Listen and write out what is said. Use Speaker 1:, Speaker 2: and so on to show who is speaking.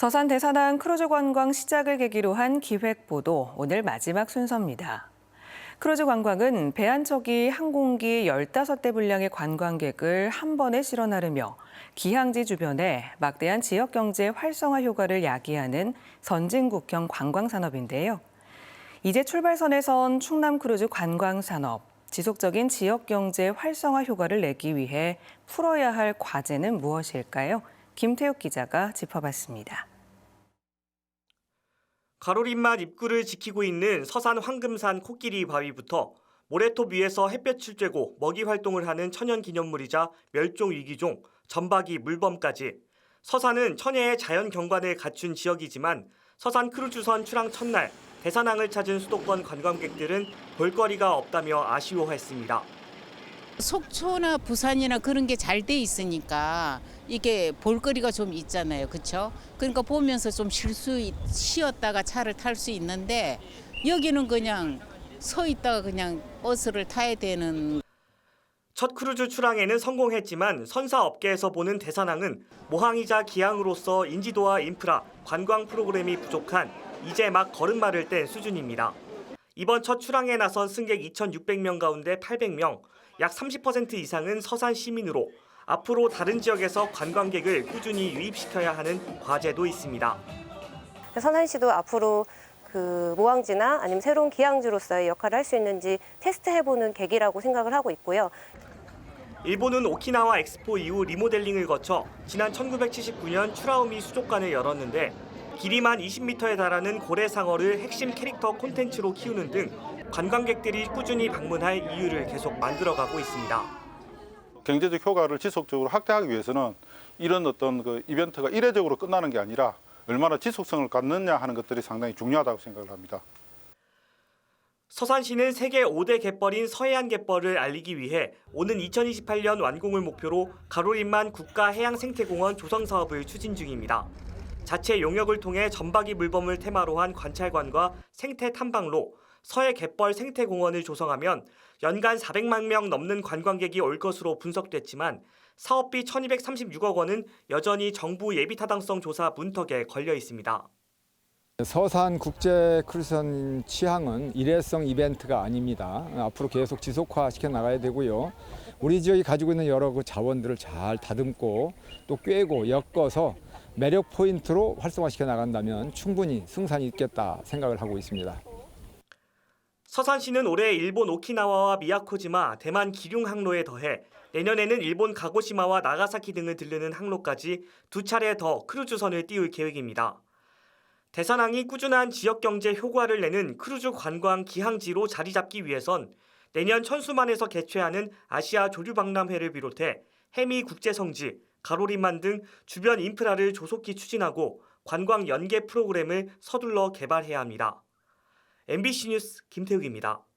Speaker 1: 서산 대산항 크루즈 관광 시작을 계기로 한 기획보도 오늘 마지막 순서입니다. 크루즈 관광은 배한 척이 항공기 15대 분량의 관광객을 한 번에 실어 나르며 기항지 주변에 막대한 지역 경제 활성화 효과를 야기하는 선진국형 관광 산업인데요. 이제 출발선에선 충남 크루즈 관광 산업 지속적인 지역 경제 활성화 효과를 내기 위해 풀어야 할 과제는 무엇일까요? 김태욱 기자가 짚어봤습니다.
Speaker 2: 가로림만 입구를 지키고 있는 서산 황금산 코끼리 바위부터 모래톱 위에서 햇볕을 쬐고 먹이 활동을 하는 천연 기념물이자 멸종 위기종 점박이 물범까지 서산은 천혜의 자연 경관을 갖춘 지역이지만 서산 크루즈선 출항 첫날 대산항을 찾은 수도권 관광객들은 볼거리가 없다며 아쉬워했습니다.
Speaker 3: 속초나 부산이나 그런 게 잘 돼 있으니까 이게 볼거리가 좀 있잖아요. 그렇죠? 그러니까 보면서 좀 쉴 수 쉬었다가 차를 탈 수 있는데 여기는 그냥 서 있다가 그냥 버스를 타야 되는
Speaker 2: 첫 크루즈 출항에는 성공했지만 선사 업계에서 보는 대산항은 모항이자 기항으로서 인지도와 인프라, 관광 프로그램이 부족한 이제 막 걸음마를 뗀 수준입니다. 이번 첫 출항에 나선 승객 2,600명 가운데 800명, 약 30% 이상은 서산 시민으로 앞으로 다른 지역에서 관광객을 꾸준히 유입시켜야 하는 과제도 있습니다.
Speaker 4: 서산시도 앞으로 그 모항지나 아니면 새로운 기항지로서의 역할을 할 수 있는지 테스트해보는 계기라고 생각을 하고 있고요.
Speaker 2: 일본은 오키나와 엑스포 이후 리모델링을 거쳐 지난 1979년 추라우미 수족관을 열었는데 길이만 20m에 달하는 고래상어를 핵심 캐릭터 콘텐츠로 키우는 등 관광객들이 꾸준히 방문할 이유를 계속 만들어가고 있습니다.
Speaker 5: 경제적 효과를 지속적으로 확대하기 위해서는 이런 어떤 그 이벤트가 이례적으로 끝나는 게 아니라 얼마나 지속성을 갖느냐 하는 것들이 상당히 중요하다고 생각을 합니다.
Speaker 2: 서산시는 세계 5대 갯벌인 서해안 갯벌을 알리기 위해 오는 2028년 완공을 목표로 가로림만 국가해양생태공원 조성 사업을 추진 중입니다. 자체 용역을 통해 점박이 물범을 테마로 한 관찰관과 생태 탐방로 서해 갯벌 생태공원을 조성하면 연간 400만 명 넘는 관광객이 올 것으로 분석됐지만 사업비 1,236억 원은 여전히 정부 예비타당성 조사 문턱에 걸려 있습니다.
Speaker 6: 서산 국제 크루즈선 취항은 일회성 이벤트가 아닙니다. 앞으로 계속 지속화 시켜 나가야 되고요. 우리 지역이 가지고 있는 여러 그 자원들을 잘 다듬고 또 꿰고 엮어서 매력 포인트로 활성화시켜 나간다면 충분히 승산이 있겠다 생각을 하고 있습니다.
Speaker 2: 서산시는 올해 일본 오키나와와 미야코지마, 대만 기륭 항로에 더해 내년에는 일본 가고시마와 나가사키 등을 들르는 항로까지 두 차례 더 크루즈선을 띄울 계획입니다. 대산항이 꾸준한 지역 경제 효과를 내는 크루즈 관광 기항지로 자리 잡기 위해선 내년 천수만에서 개최하는 아시아 조류 박람회를 비롯해 해미 국제 성지, 가로림만 등 주변 인프라를 조속히 추진하고 관광 연계 프로그램을 서둘러 개발해야 합니다. MBC 뉴스 김태욱입니다.